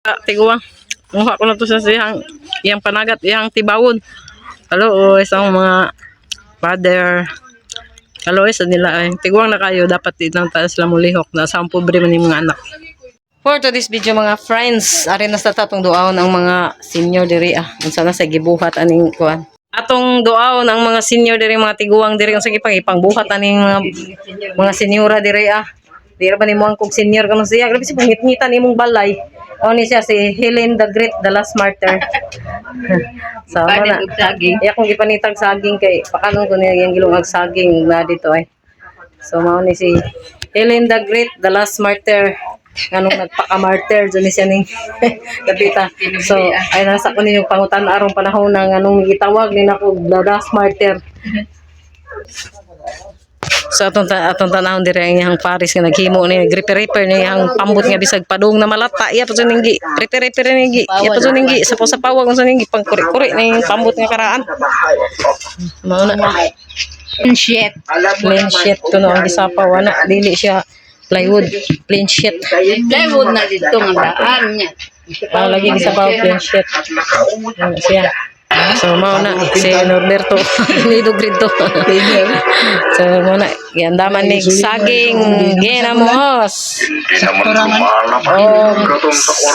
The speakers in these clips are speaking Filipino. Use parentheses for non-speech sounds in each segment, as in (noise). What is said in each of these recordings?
Tiguang. Muha ko na to sa siyang iyang panagat, iyang tibawon. Hello, isang mga father. Hello, isa nila ay tiguang na kayo dapat itang taas sila mulihok na sa pobre man mga anak. For today's video mga friends, ari na sa tatong duaon ang mga senior diri ah. Unsa na sa gibuhat aning kuan. Atong duaon ang mga senior diri mga tiguang diri unsa gipang ipangbuhat aning mga mga senyora diri ah. Di ra ba nimo ang kog senior kamo siya? Grabe si pangit-ngitan imong balay. O ni siya si Helen the Great, the last martyr. (laughs) so, ano na. Iya kong ipanitag saging kay pakanong ko niya yung gilungag saging na dito ay. So, mao ni si Helen the Great, the last martyr. Anong nagpaka-martyr, dyan ni siya ning (laughs) kapita. So, ay nasa ko ninyong pangutan arong panahon ng anong gitawag ni nako the last martyr. (laughs) So atong ta atong tanahon diri ang iyang Paris nga naghimo ni griper-riper ni ang pambot nga bisag padung na malata. Iya pa ninggi. Riper-riper ninggi. Iya pa ninggi. Sa sa pawag unsa ninggi. Pang kuri-kuri na yung pambot nga karaan. Mao na. Shit. plain sheet kuno ang gisapaw ana. Dili siya plywood. Plain sheet. Plywood na dito nga daan niya. Mao lagi gisapaw plain sheet. Ano siya So mao na si Norberto (laughs) nido grito. so mao na giandaman ni saging ginamos. Og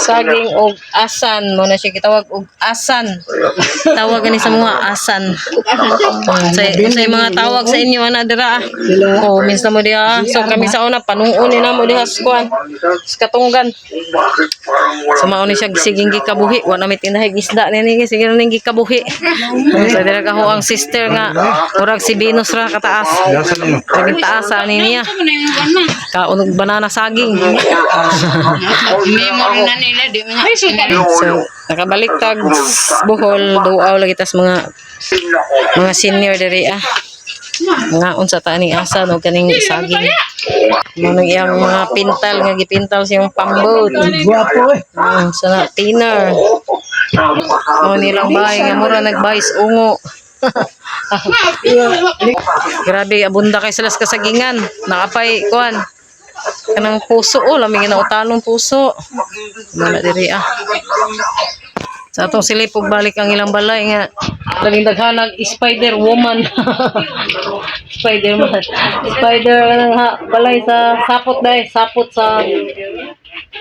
saging og asan mo na siya gitawag og asan. Tawag ni sa mga asan. Sa, sa mga tawag sa inyo ana dira. Oh, minsan mo diha. So kami sa una panuon ni namo diha sa kuan. Sa katunggan. So mao ni siya siging gikabuhi. Wa na may tindahay isda ni ni sige na gikabuhi. So dira ka ho ang sister nga murag si Venus ra kataas. Laging taas sa ani niya. Kaunog banana saging. Memory na nila, di. So nakabaliktag buhol duaw lagi tas mga mga senior diri ah. Nga unsa ta ni asa no kaning saging. Mo nang iyang mga pintal nga gipintal siyang pambot. Guwapo eh. Ah, sa thinner. Oh, nilang bahay nga mura nagbais ungo. (laughs) Grabe abunda kay sila sa kasagingan. Nakapay kuan. Kanang puso oh, lamig na utanong puso. Wala diri ah. Sa atong silipog balik ang ilang balay nga laging daghanag spider woman. (laughs) spider man. Spider ha, balay sa sapot dai, sapot sa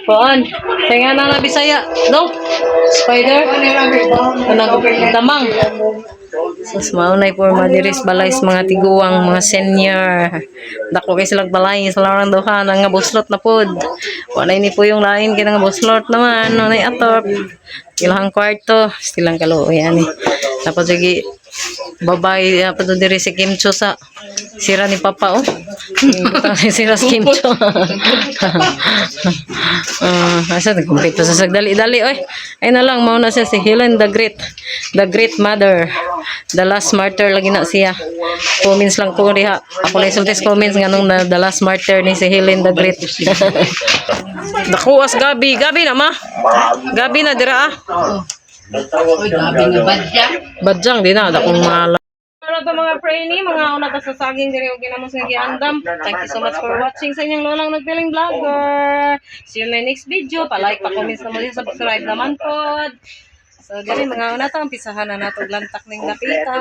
Kuan, sa nga na Bisaya, no? Spider? Kanang damang. Sus, maunay po madiris balay sa mga tiguang, mga senior. Dako kay silang balay sa larang duha nga buslot na pod. Wala ni po yung lain kay nga buslot naman, no na atop. Ilang kwarto, silang kaluoy ani. Tapos sige babay apa to diri si Kim Cho sa sira ni Papa oh. (laughs) Sira si Kim Cho. (laughs) Ah, asa nagkumpit sa sagdali-dali oy. Ay na lang mao siya si Helen the Great. The Great Mother. The last martyr lagi na siya. Comments lang ko diha. Ako lang sultis comments nganong na the last martyr ni si Helen the Great. (laughs) Dakuas Gabi, Gabi na ma. Gabi na dira ah. Uy, gabi nga badya. Badyang di na, akong mala. Para to mga praini, mga una ka sa saging diri og ginamos nga giandam. Thank you so much for watching sa inyong lolang nagpiling vlogger. See you in my next video. Pa-like, pa-comment na muli, subscribe naman po. So diri mga una to, umpisahan na nato lantak ning napita.